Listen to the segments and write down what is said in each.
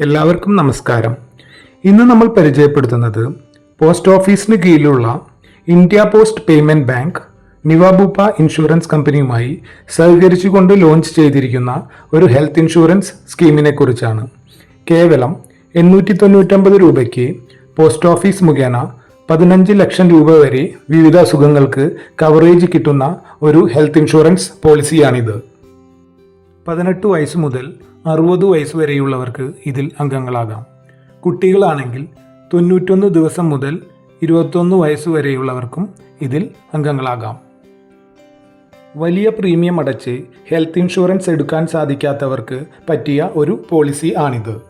എല്ലാവർക്കും നമസ്കാരം. ഇന്ന് നമ്മൾ പരിചയപ്പെടുത്തുന്നത് പോസ്റ്റ് ഓഫീസിന് കീഴിലുള്ള India post payment bank Niva Bupa insurance കമ്പനിയുമായി സഹകരിച്ചുകൊണ്ട് ലോഞ്ച് ചെയ്തിരിക്കുന്ന ഒരു ഹെൽത്ത് ഇൻഷുറൻസ് സ്കീമിനെ കുറിച്ചാണ്. കേവലം എണ്ണൂറ്റി തൊണ്ണൂറ്റമ്പത് രൂപയ്ക്ക് പോസ്റ്റ് ഓഫീസ് മുഖേന പതിനഞ്ച് ലക്ഷം രൂപ വരെ വിവിധ അസുഖങ്ങൾക്ക് കവറേജ് കിട്ടുന്ന ഒരു ഹെൽത്ത് ഇൻഷുറൻസ് പോളിസിയാണിത്. പതിനെട്ട് വയസ്സ് മുതൽ അറുപത് വയസ്സ് വരെയുള്ളവർക്ക് ഇതിൽ അംഗങ്ങളാകാം. കുട്ടികളാണെങ്കിൽ തൊണ്ണൂറ്റൊന്ന് ദിവസം മുതൽ ഇരുപത്തൊന്ന് വയസ്സ് വരെയുള്ളവർക്കും ഇതിൽ അംഗങ്ങളാകാം. വലിയ പ്രീമിയം അടച്ച് ഹെൽത്ത് ഇൻഷുറൻസ് എടുക്കാൻ സാധിക്കാത്തവർക്ക് പറ്റിയ ഒരു പോളിസി ആണിത്.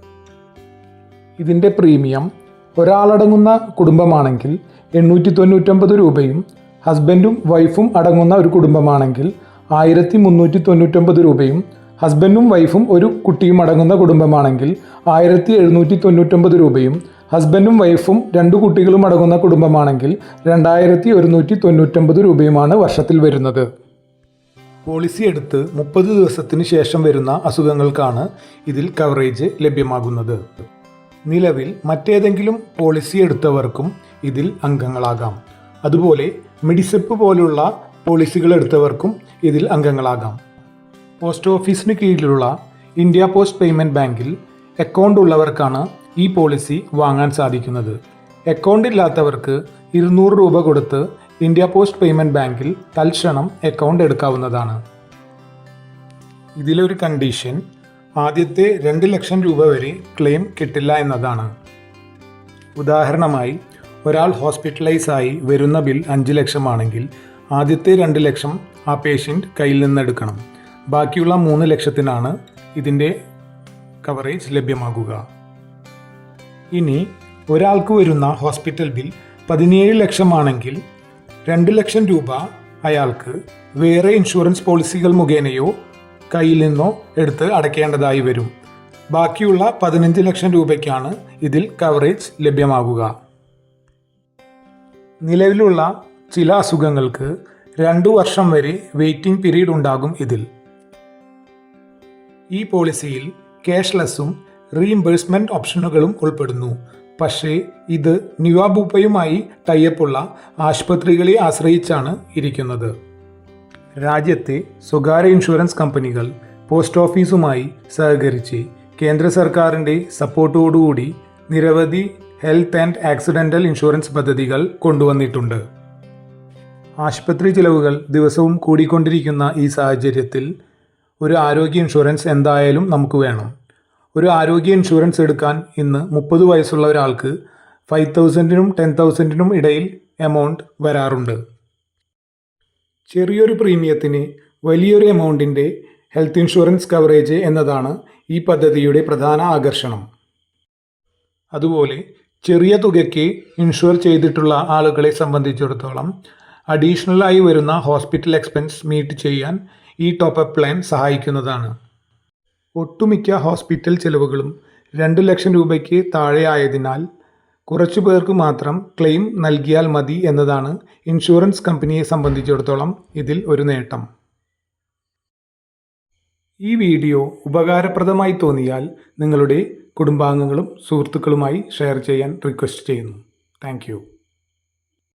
ഇതിന്റെ പ്രീമിയം ഒരാളടങ്ങുന്ന കുടുംബമാണെങ്കിൽ എണ്ണൂറ്റി തൊണ്ണൂറ്റൊമ്പത് രൂപയും ഹസ്ബൻഡും വൈഫും അടങ്ങുന്ന ഒരു കുടുംബമാണെങ്കിൽ ആയിരത്തി മുന്നൂറ്റി തൊണ്ണൂറ്റൊമ്പത് രൂപയും ഹസ്ബൻഡും വൈഫും ഒരു കുട്ടിയും അടങ്ങുന്ന കുടുംബമാണെങ്കിൽ ആയിരത്തി എഴുന്നൂറ്റി തൊണ്ണൂറ്റൊമ്പത് രൂപയും ഹസ്ബൻഡും വൈഫും രണ്ടു കുട്ടികളും അടങ്ങുന്ന കുടുംബമാണെങ്കിൽ രണ്ടായിരത്തി ഒരുന്നൂറ്റി തൊണ്ണൂറ്റൊമ്പത് രൂപയുമാണ് വർഷത്തിൽ വരുന്നത്. പോളിസി എടുത്ത് മുപ്പത് ദിവസത്തിന് ശേഷം വരുന്ന അസുഖങ്ങൾക്കാണ് ഇതിൽ കവറേജ് ലഭ്യമാകുന്നത്. നിലവിൽ മറ്റേതെങ്കിലും പോളിസി എടുത്തവർക്കും ഇതിൽ അംഗങ്ങളാകാം. അതുപോലെ മെഡിസെപ്പ് പോലുള്ള പോളിസികൾ എടുത്തവർക്കും ഇതിൽ അംഗങ്ങളാകാം. പോസ്റ്റ് ഓഫീസിന് കീഴിലുള്ള ഇന്ത്യ പോസ്റ്റ് പേയ്മെന്റ് ബാങ്കിൽ അക്കൗണ്ട് ഉള്ളവർക്കാണ് ഈ പോളിസി വാങ്ങാൻ സാധിക്കുന്നത്. അക്കൗണ്ട് ഇല്ലാത്തവർക്ക് ഇരുന്നൂറ് രൂപ കൊടുത്ത് ഇന്ത്യ പോസ്റ്റ് പേയ്മെന്റ് ബാങ്കിൽ തൽക്ഷണം അക്കൗണ്ട് എടുക്കാവുന്നതാണ്. ഇതിലൊരു കണ്ടീഷൻ ആദ്യത്തെ രണ്ട് ലക്ഷം രൂപ വരെ ക്ലെയിം കിട്ടില്ല എന്നതാണ്. ഉദാഹരണമായി ഒരാൾ ഹോസ്പിറ്റലൈസ് ആയി വരുന്ന ബിൽ അഞ്ച് ലക്ഷമാണെങ്കിൽ ആദ്യത്തെ രണ്ട് ലക്ഷം ആ പേഷ്യന്റ് കയ്യിൽ നിന്നെടുക്കണം ബാക്കിയുള്ള മൂന്ന് ലക്ഷത്തിനാണ് ഇതിന്റെ കവറേജ് ലഭ്യമാകുക. ഇനി ഒരാൾക്ക് വരുന്ന ഹോസ്പിറ്റൽ ബിൽ പതിനേഴ് ലക്ഷമാണെങ്കിൽ രണ്ട് ലക്ഷം രൂപ അയാൾക്ക് വേറെ ഇൻഷുറൻസ് പോളിസികൾ മുഖേനയോ കയ്യിൽ നിന്നോ എടുത്ത് അടയ്ക്കേണ്ടതായി വരും. ബാക്കിയുള്ള പതിനഞ്ച് ലക്ഷം രൂപയ്ക്കാണ് ഇതിൽ കവറേജ് ലഭ്യമാകുക. നിലവിലുള്ള ചില അസുഖങ്ങൾക്ക് രണ്ടു വർഷം വരെ വെയിറ്റിംഗ് പീരീഡ് ഉണ്ടാകും ഇതിൽ. ഈ പോളിസിയിൽ ക്യാഷ്ലെസ്സും റീഇംബേഴ്സ്മെന്റ് ഓപ്ഷനുകളും ഉൾപ്പെടുന്നു. പക്ഷേ ഇത് നിവാബൂപ്പയുമായി തയ്യപ്പുള്ള ആശുപത്രികളെ ആശ്രയിച്ചാണ് ഇരിക്കുന്നത്. രാജ്യത്തെ സ്വകാര്യ ഇൻഷുറൻസ് കമ്പനികൾ പോസ്റ്റ് ഓഫീസുമായി സഹകരിച്ച് കേന്ദ്ര സർക്കാരിന്റെ സപ്പോർട്ടോടുകൂടി നിരവധി ഹെൽത്ത് ആൻഡ് ആക്സിഡന്റൽ ഇൻഷുറൻസ് പദ്ധതികൾ കൊണ്ടുവന്നിട്ടുണ്ട്. ആശുപത്രി ചിലവുകൾ ദിവസവും കൂടിക്കൊണ്ടിരിക്കുന്ന ഈ സാഹചര്യത്തിൽ ഒരു ആരോഗ്യ ഇൻഷുറൻസ് എന്തായാലും നമുക്ക് വേണം. ഒരു ആരോഗ്യ ഇൻഷുറൻസ് എടുക്കാൻ ഇന്ന് മുപ്പത് വയസ്സുള്ള ഒരാൾക്ക് ഫൈവ് തൗസൻഡിനും ടെൻ തൗസൻഡിനും ഇടയിൽ എമൗണ്ട് വരാറുണ്ട്. ചെറിയൊരു പ്രീമിയത്തിന് വലിയൊരു എമൗണ്ടിന്റെ ഹെൽത്ത് ഇൻഷുറൻസ് കവറേജ് എന്നതാണ് ഈ പദ്ധതിയുടെ പ്രധാന ആകർഷണം. അതുപോലെ ചെറിയ തുകയ്ക്ക് ഇൻഷുർ ചെയ്തിട്ടുള്ള ആളുകളെ സംബന്ധിച്ചിടത്തോളം അഡീഷണലായി വരുന്ന ഹോസ്പിറ്റൽ എക്സ്പെൻസ് മീറ്റ് ചെയ്യാൻ ഈ ടോപ്പ് അപ്പ് പ്ലാൻ സഹായിക്കുന്നതാണ്. ഒട്ടുമിക്ക ഹോസ്പിറ്റൽ ചെലവുകളും രണ്ട് ലക്ഷം രൂപയ്ക്ക് താഴെ ആയതിനാൽ കുറച്ചു പേർക്ക് മാത്രം ക്ലെയിം നൽകിയാൽ മതി എന്നതാണ് ഇൻഷുറൻസ് കമ്പനിയെ സംബന്ധിച്ചിടത്തോളം ഇതിൽ ഒരു നേട്ടം. ഈ വീഡിയോ ഉപകാരപ്രദമായി തോന്നിയാൽ നിങ്ങളുടെ കുടുംബാംഗങ്ങളും സുഹൃത്തുക്കളുമായി ഷെയർ ചെയ്യാൻ റിക്വസ്റ്റ് ചെയ്യുന്നു. താങ്ക്